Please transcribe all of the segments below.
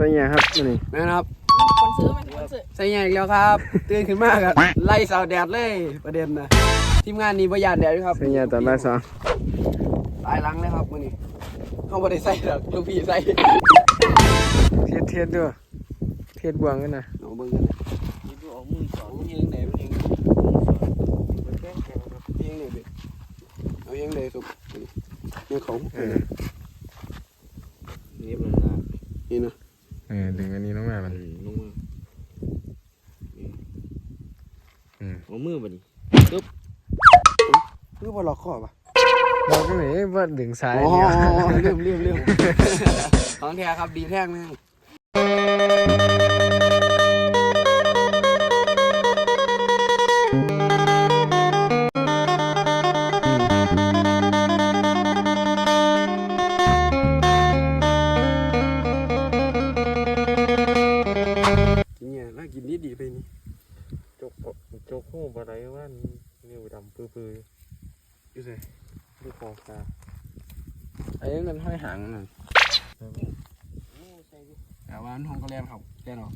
ส่เงี้ยครับมื้อนี่แม่นะครับคนซื้อมันคนซื้อใส่ใหญ่อีกแล้วครับ ตื่นขึ้นมากันไล่สาวแดดเลยประเด็นนะทีมงานนี้ประหยัดแดดด้วยครับส่เงี้ยตอนบ่ายสองตายหลังเลยครับมื้อนี้เขาบ่ได้ใส่หรอกลูกพี่ใส่เทียดเทียดด้วยเทียดบวงกันนะเอาเบิ่งกันนะนี่ดูเอามือสองเฮงไหนมันเฮงมันแกล้งแกล้งครับเฮงไหนเบ็ดเอาเฮงไหนสุกนี่เขาเออนี่มันนะนี่นะ เออดึงอันนี้ลงมามันลงมาอืมเอามือบ่นี่คือบ่ล็อกคอป่ะเราก็ไหนว่าดึงซ้ายอ๋อเนี่ยเรื่มเรื่มเรื่มของแท้ครับดีแท่งแม่ง นเนี่ยน่ากินดีดีๆไปนี่จกจกหูบ่ได้ว่านิ้วดำปื้ออยู่ใส่ๆลูกของตาไอ้นั่นมันห้อยหางนั่นแต่ว่ามันห้องก็แล่นครับแล่นออก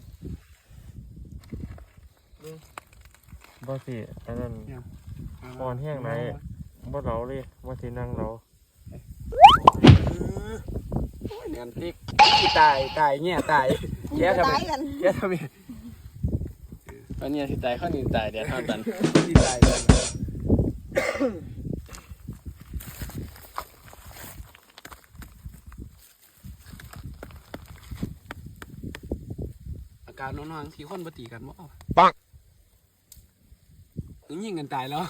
บ่สิอันนั้นอ่อนแห้งไหนบ่เราเลยว่าสินั่งเราโอ้ยเนี่ยติ๊กตายตายเนี่ยตายแย่ทำไมตายกันแย่ทำไม ตอนนี้สิตายข้อนี้ตายเดี๋ยวเท่ากันที่ตายกันอาการน้องๆที่คนปฏิกันบ่ปังยิงกันตายแล้ว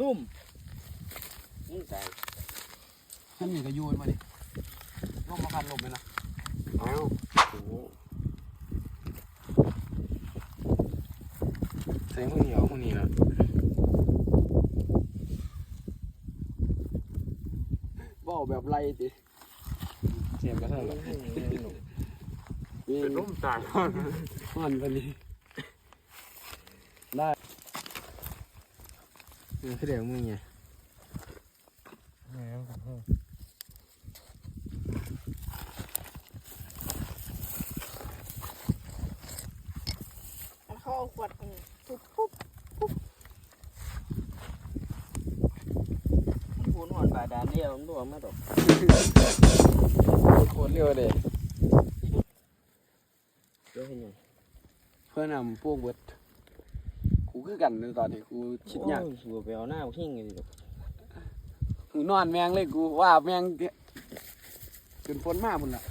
ตุ้มนี่ตายท่านนี่ก็โยนมาดิลมมาคันลมไหมนะอ้าวโอ้โห ใส่หุ้นเหนียวหุ้นนี้แล้วบ่เอาแบบไรติเสียบก็เท่าไหร่นี่เป็นลุ่มตายมันไปนี่เออคือเดี๋ยวมึงไง แหม เขาเอาขวดอืมทุบปุ๊บ หูนหอนบาดาลเดียวมันบ่มาดอกโคตรเร็วเลยเดี๋ยวเห็นหยังเพื่อนำพวกเบิดกูคือกันในตอนนี้กูคิดยากโอ้สิบ่ไปเอาหน้าหิ้งเลยดอกกูนอนแมงเลยกูว่าแมงเดี๋ยวจนฝนมาพุ่นละ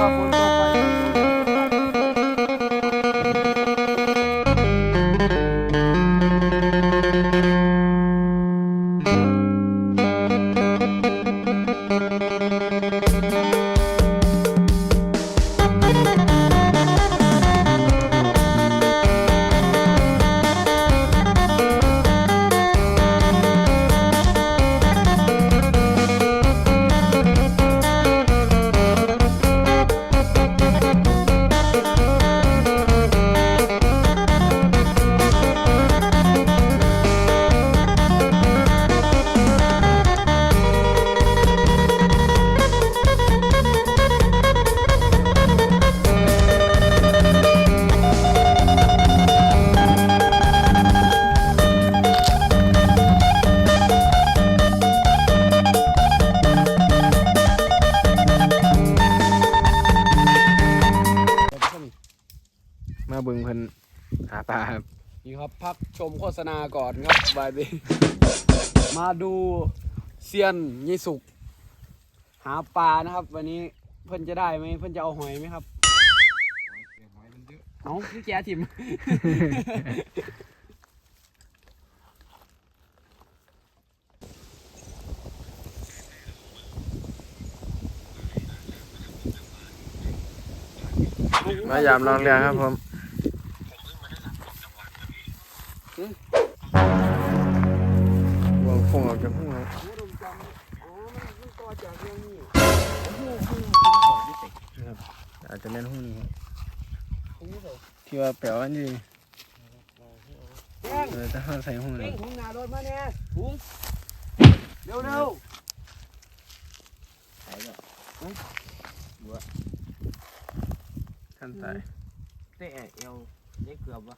ว่าฝนตก ปลาครับ นี่ครับพักชมโฆษณาก่อนครับบายบีมาดูเซียนยี่สุก หาปลานะครับ วันนี้เพิ่นจะได้ไหมเพิ่นจะเอาหอยไหมครับเอาพี่แกทิมมายามลองเรือครับผม อาจจะแล่นหุ้นี้ที่ว่าแปลว่านี่จะห้าใส่หุ้นาเยเร็วเร็วใล้วท่านตายเตะเอวเล็กเกือบวะ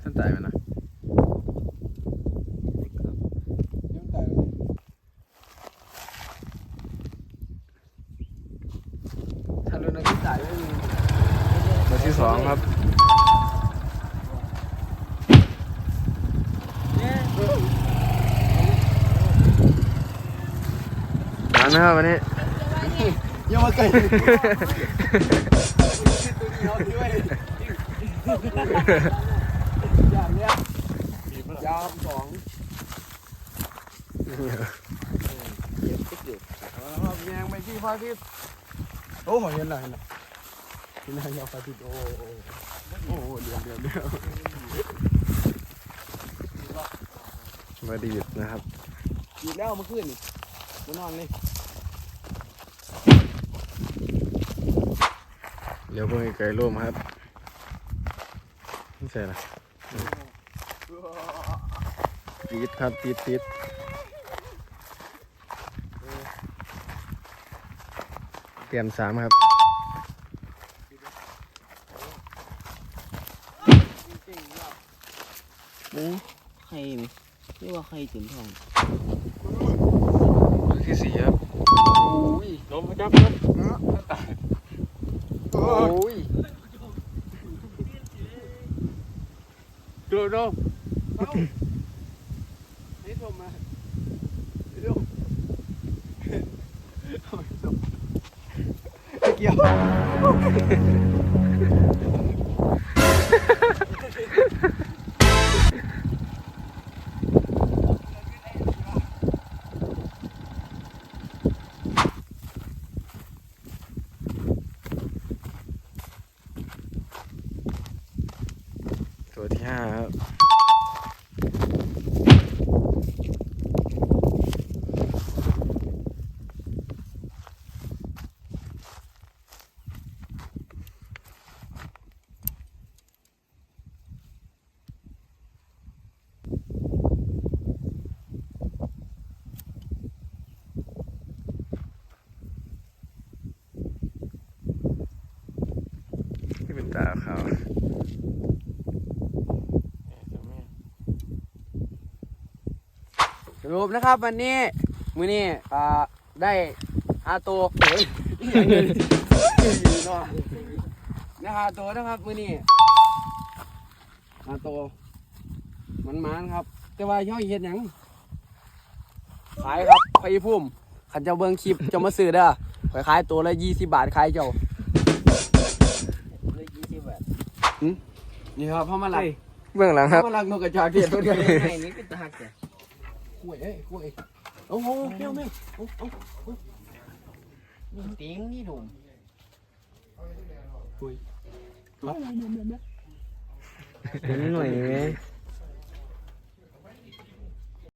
ท่านตายไหมนะ ที่สองครับน้ำนะครับวันนี้ยังมาไกลตัวนี้เอาด้วยอย่างเนี้ยยามสองเก็บติ๊กอยู่เอาละครับแยงไปที่พระอาทิตย์โอ้โหเห็นอะไรนะ เห็นอะไรยาวพระอาทิตย์โอ้โหโอ้โหเดือดเดือดเดือดมาดีดนะครับดีแล้วเมื่อคืนนี่มานอนเลยเดี๋ยวเพิ่งไกลร่มครับไม่ใช่ละติดครับติดติดเตรียมสามครับ โอ้ใครนี่เรียกว่าใครถึงทองตัวที่สี่ครับล้มพระจับครับโอ้ยดูดูเอาให้ชมมาดูเอาไปชมไม่เกี่ยว ตัวที่ห้าครับที่เป็นตาขาว สรุปนะครับวันนี้มื้อนี้อ่าได้อาตัวโอ้ยอหย่างนี้เนาะนะฮะตัวนะครับมื้อนี้อาตัวมันมันๆครับ แต่ว่าย่อยเฮ็ดหยังขายครับพยพุ่มขันเจ้าเบิ่งคลิปเจะมาซื้อเด้อไปขายตัวละยี่สิบบาทขายเจ้าเลยยี่สิบบาทนี่ครับพ่อมาลักเบื้องหลังครับ พ่อมาลักนกกระจอกเทศตัวเดียว ไอ้นี่เป็นตาหักแต่คุยเอ้ยคุยโอ้โหเที่ยวแม่งโอ้โหนี่ติ้งนี่ถุงคุยหน่อยไหม